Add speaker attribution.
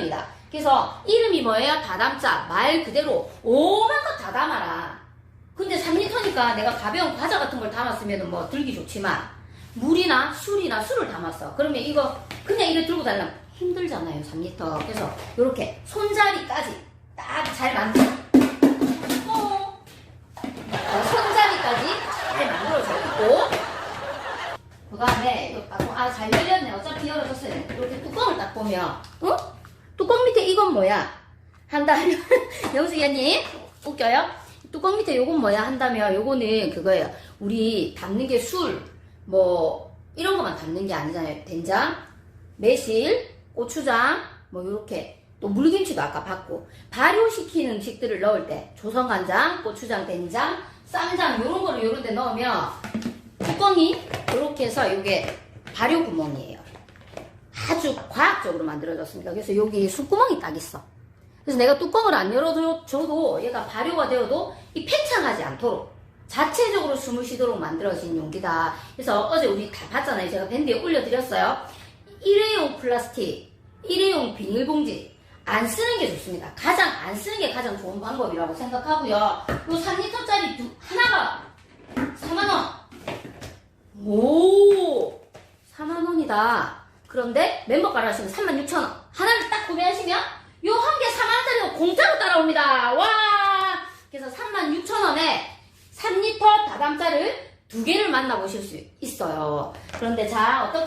Speaker 1: 기념이다. 그래서 이름이 뭐예요? 다담자. 말 그대로 오만큼 다 담아라. 근데 3리터니까 내가 가벼운 과자 같은 걸 담았으면 뭐 들기 좋지만 물이나 술이나 술을 담았어. 그러면 이거 그냥 이래 들고 다니면 힘들잖아요. 3리터. 그래서 이렇게 손잡이까지 딱 잘 만들어. 어. 어, 손잡이까지 잘 만들어져 있고 그 다음에 이거 딱, 아, 잘 열렸네. 어차피 열어졌어요. 이렇게 뚜껑을 딱 보면, 어? 이건 뭐야? 한다면, 영수기님, 웃겨요? 뚜껑 밑에 요건 뭐야? 한다면, 요거는 그거예요. 우리 담는 게 술, 뭐, 이런 것만 담는 게 아니잖아요. 된장, 매실, 고추장, 뭐, 요렇게. 또 물김치도 아까 봤고, 발효시키는 음식들을 넣을 때, 조선간장, 고추장, 된장, 쌈장, 요런 거를 요런 데 넣으면, 뚜껑이 이렇게 해서 이게 발효 구멍이에요. 아주 과학적으로 만들어졌습니다. 그래서 여기 숨구멍이 딱 있어. 그래서 내가 뚜껑을 안 열어줘도 얘가 발효가 되어도 이 팽창하지 않도록 자체적으로 숨을 쉬도록 만들어진 용기다. 그래서 어제 우리 다 봤잖아요. 제가 밴드에 올려드렸어요. 일회용 플라스틱, 일회용 비닐봉지 안 쓰는 게 좋습니다. 가장 안 쓰는 게 가장 좋은 방법이라고 생각하고요. 요 3리터짜리 두, 하나가 4만원. 오! 4만원이다. 그런데 멤버 가라시면 36,000원. 하나를 딱 구매하시면 요 한 개 4만원짜리가 공짜로 따라옵니다. 와! 그래서 36,000원에 3리터 다담자를 두 개를 만나보실 수 있어요. 그런데 자, 어떻게